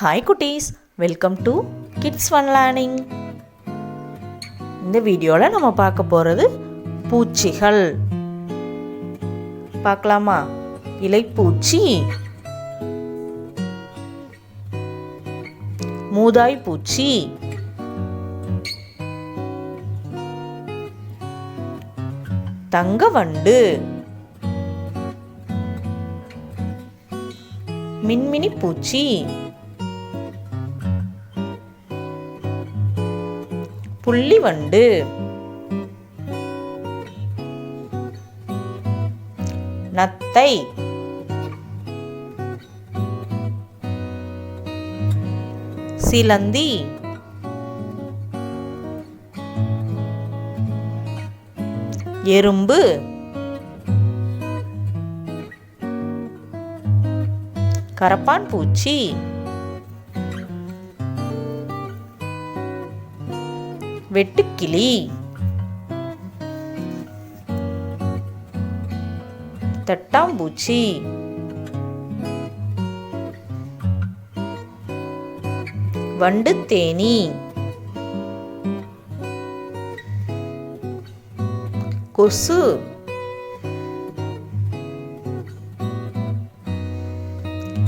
Hi குட்டீஸ். Welcome to kids fun learning இந்த வீடியோவில் நம்ம பார்க்க போகிறது பூச்சிகள். பார்க்கலாமா? இலைப்பூச்சி. மூதாய் பூச்சி தங்கவண்டு. மின்மினி பூச்சி புள்ளிவண்டு நத்தை. சிலந்தி. எறும்பு. கரப்பான் பூச்சி வெட்டுக்கிளி. தட்டாம்பூச்சி. வண்டுத்தேனி. கொசு.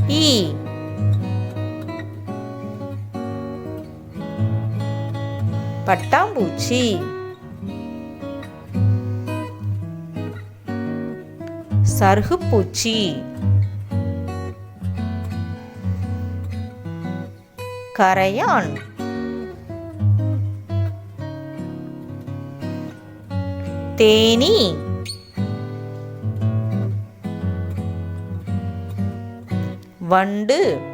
ஈ. பட்டாம்பூச்சி. சருகுப்பூச்சி. கரையான். தேனி. வண்டு.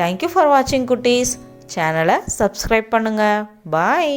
தேங்க்யூ ஃபார் வாட்சிங் குட்டீஸ். சேனலை சப்ஸ்கிரைப் பண்ணுங்கள் பாய்